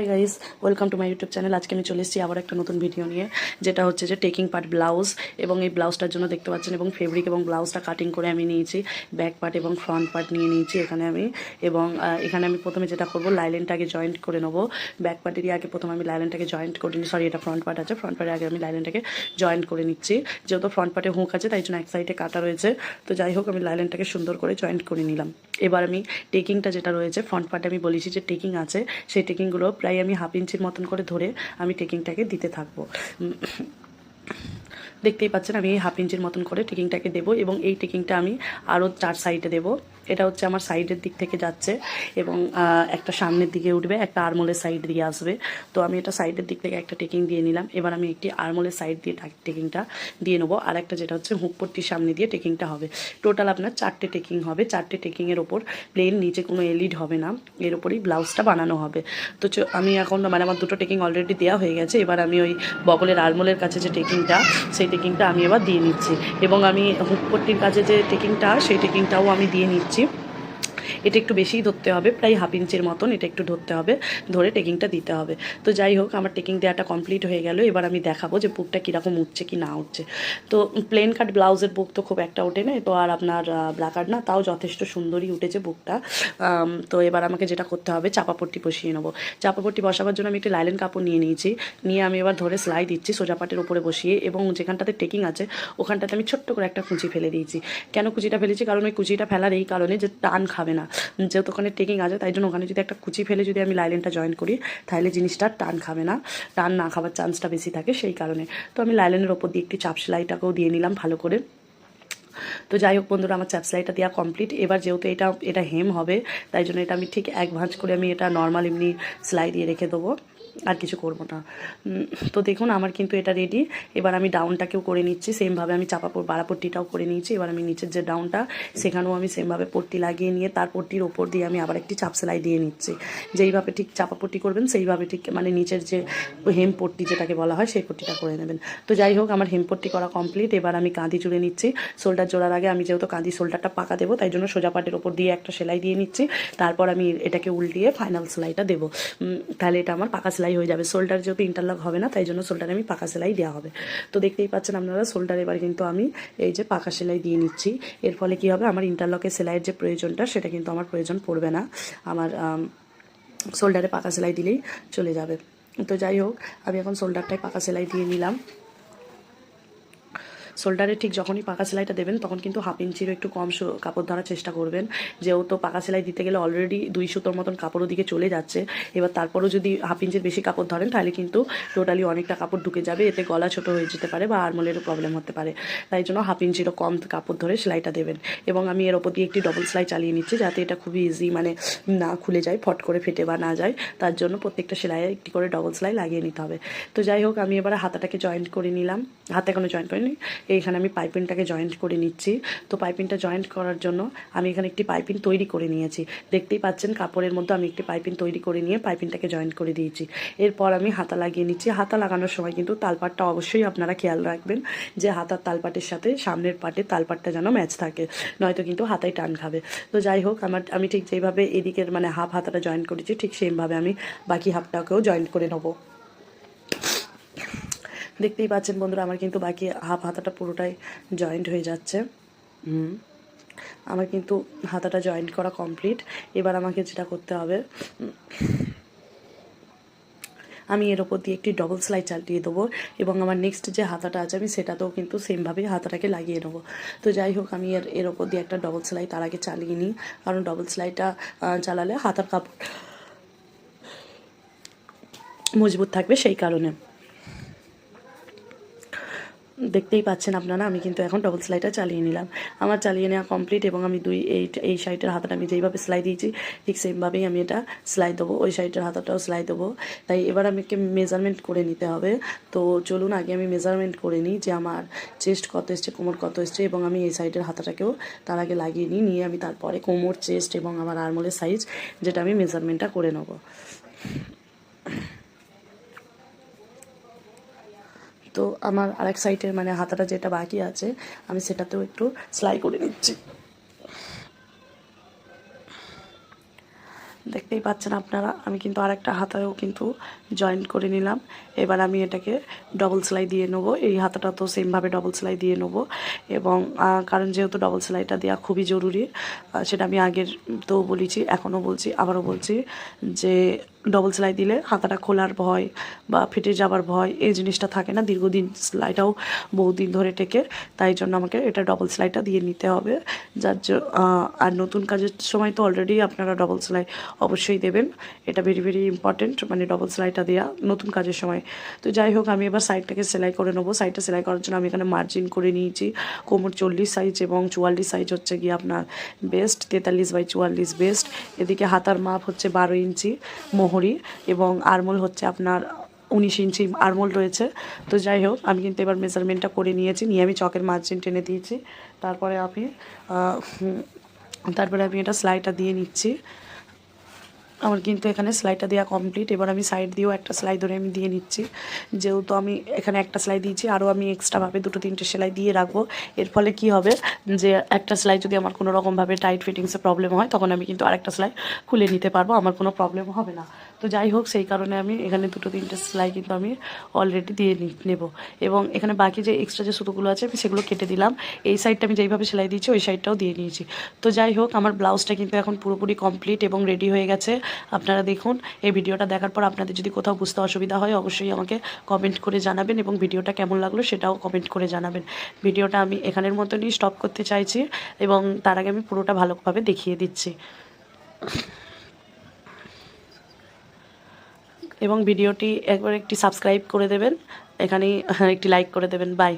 Hi guys welcome to my YouTube channel আজকে আমি চলে এসেছি আবার একটা নতুন ভিডিও নিয়ে, যেটা হচ্ছে যে টেকিং পার্ট ব্লাউজ এবং এই ব্লাউজটার জন্য দেখতে পাচ্ছেন এবং ফেব্রিক এবং ব্লাউজটা কাটিং করে আমি নিয়েছি ব্যাক পার্ট এবং ফ্রন্ট পার্ট নিয়ে নিয়েছি এখানে আমি এবং এখানে আমি প্রথমে যেটা করব লাইলেনটাকে জয়েন্ট করে নেব। ব্যাক পার্টেরই আগে প্রথমে আমি লাইলেনটাকে জয়েন্ট করে নিই সরি এটা ফ্রন্ট পার্ট আছে ফ্রন্ট পার্টের আগে আমি লাইলেনটাকে জয়েন্ট করে নিচ্ছি। যেহেতু ফ্রন্ট পার্টে হুঁক আছে, তাই জন্য এক সাইডে কাটা রয়েছে। তো যাই হোক, আমি লাইলেনটাকে সুন্দর করে জয়েন্ট করে নিলাম। এবার আমি টেকিংটা যেটা রয়েছে ফ্রন্ট পার্টে আমি বলেছি যে টেকিং আছে, সেই টেকিংগুলো প্রায় আমি হাফ ইঞ্চির মতন করে ধরে আমি টেকিংটাকে দিতে থাকব। দেখতেই পাচ্ছেন আমি হাফ ইঞ্চির মতন করে টেকিংটাকে দেবো এবং এই টেকিংটা আমি আরও চার সাইডে দেবো। এটা হচ্ছে আমার সাইডের দিক থেকে যাচ্ছে এবং একটা সামনের দিকে উঠবে, একটা আরমোলের সাইড দিয়ে আসবে। তো আমি এটা সাইডের দিক থেকে একটা টেকিং দিয়ে নিলাম। এবার আমি একটি আরমোলের সাইড দিয়ে টেকিংটা দিয়ে নেব। আর একটা যেটা হচ্ছে হুকপট্টির সামনে দিয়ে টেকিংটা হবে। টোটাল আপনার চারটে টেকিং হবে। চারটে টেকিংয়ের ওপর প্লেন নিচে কোনো এলিড হবে না। এর ওপরই ব্লাউজটা বানানো হবে। তো আমি এখন মানে আমার দুটো টেকিং অলরেডি দেওয়া হয়ে গেছে। এবার আমি ওই বগলের আরমোলের কাছে যে টেকিংটা, সেই টেকিংটা আমি এবার দিয়ে নিচ্ছি। এবং আমি হুকপট্টির কাছে যে টেকিংটা, সেই টেকিংটাও আমি দিয়ে নিচ্ছি। you. এটা একটু বেশিই ধরতে হবে, প্রায় হাফ ইঞ্চের মতন এটা একটু ধরতে হবে, ধরে টেকিংটা দিতে হবে। তো যাই হোক, আমার টেকিং দেওয়াটা কমপ্লিট হয়ে গেল, এবার আমি দেখাবো যে বুকটা কীরকম উঠছে কি না উঠছে। তো প্লেন কাট ব্লাউজের বুক তো খুব একটা ওঠে না তো আর আপনার ব্ল্যাক আর্ট না, তাও যথেষ্ট সুন্দরই উঠেছে বুকটা তো এবার আমাকে যেটা করতে হবে চাপাপট্টি বসিয়ে নেব। চাপাপট্টি বসাবার জন্য আমি একটি লাইলেন কাপড় নিয়ে নিয়েছি, নিয়ে আমি এবার ধরে সেলাই দিচ্ছি সোজা পাটের উপরে বসিয়ে এবং যেখানটাতে টেকিং আছে, ওখানটাতে আমি ছোট্ট করে একটা কুচি ফেলে দিয়েছি। কেন কুচিটা ফেলেছি? কারণ ওই কুচিটা ফেলার এই কারণে যে টান খাবে না। যেহেতু ওখানে টেকিং আছে, তাই জন্য ওখানে যদি একটা কুচি ফেলে যদি আমি লাইলেনটা জয়েন করি, তাহলে জিনিসটা টান খাবে না। টান না খাবার চান্সটা বেশি থাকে সেই কারণে। তো আমি লাইলেনের ওপর দিয়ে একটি চাপ সেলাইটাকেও দিয়ে নিলাম ভালো করে। তো যাই হোক বন্ধুরা, আমার চ্যাপ সেলাইটা দেওয়া কমপ্লিট এবার যেহেতু এটা এটা হেম হবে, তাই জন্য এটা আমি ঠিক এক ভাঁজ করে আমি এটা নর্মাল এমনি সেলাই দিয়ে রেখে দেবো। আর কিছু করব না। তো দেখুন, আমার কিন্তু এটা রেডি এবার আমি ডাউনটাকেও করে নিচ্ছি সেমভাবে আমি চাপা বাড়া পট্টিটাও করে নিয়েছি। এবার আমি নিচের যে ডাউনটা সেখানেও আমি সেমভাবে পট্টি লাগিয়ে নিয়ে, তার পট্টির ওপর দিয়ে আমি আবার একটি চাপ সেলাই দিয়ে নিচ্ছি। যেইভাবে ঠিক চাপা পট্টি করবেন, সেইভাবে ঠিক মানে নিচের যে হেম পট্টি যেটাকে বলা হয়, সেই পট্টিটা করে নেবেন। তো যাই হোক, আমার হেম পট্টি করা কমপ্লিট এবার আমি কাঁদি জুড়ে নিচ্ছি। শোল্ডার জোড়ার আগে আমি যেহেতু কাঁদি শোল্ডারটা পাকা দেবো, তাই জন্য সোজা পাটের ওপর দিয়ে একটা সেলাই দিয়ে নিচ্ছি। তারপর আমি এটাকে উল্টিয়ে ফাইনাল সেলাইটা দেবো। তাহলে এটা আমার পাকা সেলাই হয়ে যাবে। শোল্ডার যেহেতু ইন্টারলক হবে না, তাই জন্য শোল্ডারে আমি পাকা সেলাই দেওয়া হবে। তো দেখতেই পাচ্ছেন আপনারা শোল্ডার এবার কিন্তু আমি এই যে পাকা সেলাই দিয়ে নিচ্ছি। এর ফলে কি হবে? আমার ইন্টারলকের সেলাইয়ের যে প্রয়োজনটা, সেটা কিন্তু আমার প্রয়োজন পড়বে না। আমার শোল্ডারে পাকা সেলাই দিলেই চলে যাবে। তো যাই হোক, আমি এখন শোল্ডারটায় পাকা সেলাই দিয়ে নিলাম। শোল্ডারে ঠিক যখনই পাকা সেলাইটা দেবেন, তখন কিন্তু হাফ ইঞ্চিরও একটু কম কাপড় ধরার চেষ্টা করবেন। যেহেতু পাকা সেলাই দিতে গেলে অলরেডি দুই সুতোর মতন কাপড় ওদিকে চলে যাচ্ছে। এবার তারপরও যদি হাফ ইঞ্চির বেশি কাপড় ধরেন, তাহলে কিন্তু টোটালি অনেকটা কাপড় ঢুকে যাবে। এতে গলা ছোট হয়ে যেতে পারে বা আরমোলেরও প্রবলেম হতে পারে। তাই জন্য হাফ ইঞ্চিরও কম কাপড় ধরে সেলাইটা দেবেন। এবং আমি এর ওপর দিয়ে একটি ডবল সেলাই চালিয়ে নিচ্ছি, যাতে এটা খুবই ইজি মানে না খুলে যায়, ফট করে ফেটে বা না যায়। তার জন্য প্রত্যেকটা সেলাইয়ে একটি করে ডবল সেলাই লাগিয়ে নিতে হবে। তো যাই হোক, আমি এবার হাতাটাকে জয়েন্ট করে নিলাম। হাতে এখনও জয়েন্ট করিনি। এইখানে আমি পাইপিংটাকে জয়েন্ট করে নিচ্ছি। তো পাইপিংটা জয়েন্ট করার জন্য আমি এখানে একটি পাইপিং তৈরি করে নিয়েছি। দেখতেই পাচ্ছেন কাপড়ের মধ্যে আমি একটি পাইপিং তৈরি করে নিয়ে পাইপিংটাকে জয়েন্ট করে দিয়েছি। এরপর আমি হাতা লাগিয়ে নিচ্ছি। হাতা লাগানোর সময় কিন্তু তালপাটটা অবশ্যই আপনারা খেয়াল রাখবেন যে হাতার তালপাটের সাথে সামনের পাটের তালপাটটা যেন ম্যাচ থাকে, নয়তো কিন্তু হাতায় টান খাবে। তো যাই হোক, আমার, আমি ঠিক যেইভাবে এদিকের মানে হাফ হাতাটা জয়েন্ট করেছি, ঠিক সেমভাবে আমি বাকি হাফটাকেও জয়েন্ট করে নেব। দেখতেই পাচ্ছেন বন্ধুরা, আমার কিন্তু বাকি হাফ হাতাটা পুরোটাই জয়েন্ট হয়ে যাচ্ছে। আমার কিন্তু হাতাটা জয়েন্ট করা কমপ্লিট এবার আমাকে যেটা করতে হবে, আমি এর ওপর দিয়ে একটি ডবল সেলাই চালিয়ে দেবো এবং আমার নেক্সট যে হাতাটা আছে, আমি সেটাতেও কিন্তু সেমভাবেই হাতাটাকে লাগিয়ে নেব। তো যাই হোক, আমি এর এর ওপর দিয়ে একটা ডবল সেলাই তার আগে চালিয়ে নিই, কারণ ডবল সেলাইটা চালালে হাতার কাপড় মজবুত থাকবে সেই কারণে। দেখতেই পাচ্ছেন আপনারা, আমি কিন্তু এখন ডবল সেলাইটা চালিয়ে নিলাম। আমার চালিয়ে নেওয়া কমপ্লিট এবং আমি দুই এই এই সাইডের হাতাটা আমি যেইভাবে সেলাই দিয়েছি, ঠিক সেমভাবেই আমি এটা সেলাই দেবো। ওই সাইডের হাতাটাও সেলাই দেবো। তাই এবার আমাকে মেজারমেন্ট করে নিতে হবে। তো চলুন আগে আমি মেজারমেন্ট করে নিই যে আমার চেস্ট কত এসছে, কোমর কত এসছে এবং আমি এই সাইডের হাতাটাকেও তার আগে লাগিয়ে নিই, নিয়ে আমি তারপরে কোমর চেস্ট এবং আমার আরমোলের সাইজ যেটা আমি মেজারমেন্টটা করে নেব। তো আমার আরেক সাইডের মানে হাতাটা যেটা বাকি আছে, আমি সেটাতেও একটু সেলাই করে নিচ্ছি। দেখতেই পাচ্ছেন আপনারা, আমি কিন্তু আর একটা হাতায়ও কিন্তু জয়েন্ট করে নিলাম। এবার আমি এটাকে ডবল সেলাই দিয়ে নেব। এই হাতাটা তো সেমভাবে ডবল সেলাই দিয়ে নেব। এবং কারণ যেহেতু ডবল সেলাইটা দেওয়া খুবই জরুরি সেটা আমি আগের তো বলেছি, এখনও বলছি, আবারও বলছি যে ডবল সেলাই দিলে হাতাটা খোলার ভয় বা ফেটে যাবার ভয়, এই জিনিসটা থাকে না। দীর্ঘদিন সেলাইটাও বহুদিন ধরে টেকে, তাই জন্য আমাকে এটা ডবল সেলাইটা দিয়ে নিতে হবে। যার আর নতুন কাজের সময় তো অলরেডি আপনারা ডবল সেলাই অবশ্যই দেবেন। এটা ভেরি ভেরি ইম্পর্টেন্ট মানে ডবল সেলাইটা দেওয়া নতুন কাজের সময়। তো যাই হোক, আমি এবার সাইডটাকে সেলাই করে নেব। সাইডটা সেলাই করার জন্য আমি এখানে মার্জিন করে নিয়েছি। কোমর চল্লিশ সাইজ এবং চুয়াল্লিশ সাইজ হচ্ছে গিয়ে আপনার বেস্ট তেতাল্লিশ বাই চুয়াল্লিশ বেস্ট এদিকে হাতার মাপ হচ্ছে বারো ইঞ্চি মোহরি এবং আরমোল হচ্ছে আপনার উনিশ ইঞ্চি আরমোল রয়েছে। তো যাই হোক, আমি কিন্তু এবার মেজারমেন্টটা করে নিয়েছি, নিয়ে আমি চকের মার্জিন টেনে দিয়েছি। তারপরে আমি তারপরে আমি এটা সেলাইটা দিয়ে নিচ্ছি। আমার কিন্তু এখানে সেলাইটা দেওয়া কমপ্লিট এবার আমি সাইড দিয়েও একটা সেলাই ধরে আমি দিয়ে নিচ্ছি। যেহেতু আমি এখানে একটা সেলাই দিয়েছি আরও আমি এক্সট্রাভাবে দুটো তিনটে সেলাই দিয়ে রাখব। এর ফলে কি হবে যে একটা সেলাই যদি আমার কোনো রকমভাবে টাইট ফিটিংসে প্রবলেম হয়, তখন আমি কিন্তু আরেকটা সেলাই খুলে নিতে পারব, আমার কোনো প্রবলেম হবে না। তো যাই হোক, সেই কারণে আমি এখানে দুটো তিনটে সেলাই কিন্তু আমি অলরেডি দিয়ে নেব। এবং এখানে বাকি যে এক্সট্রা যে সুতোগুলো আছে, আমি সেগুলো কেটে দিলাম। এই সাইডটা আমি যেইভাবে সেলাই দিয়েছি, ওই সাইডটাও দিয়ে নিয়েছি। তো যাই হোক, আমার ব্লাউজটা কিন্তু এখন পুরোপুরি কমপ্লিট এবং রেডি হয়ে গেছে। আপনারা দেখুন, এই ভিডিওটা দেখার পর আপনাদের যদি কোথাও বুঝতে অসুবিধা হয়, অবশ্যই আমাকে কমেন্ট করে জানাবেন এবং ভিডিওটা কেমন লাগল সেটাও কমেন্ট করে জানাবেন। ভিডিওটা আমি এখানের মতনই স্টপ করতে চাইছি এবং তার আগে আমি পুরোটা ভালোভাবে দেখিয়ে দিচ্ছি। এবং ভিডিওটি একবার একটি সাবস্ক্রাইব করে দেবেন, এখানেই একটি লাইক করে দেবেন। বাই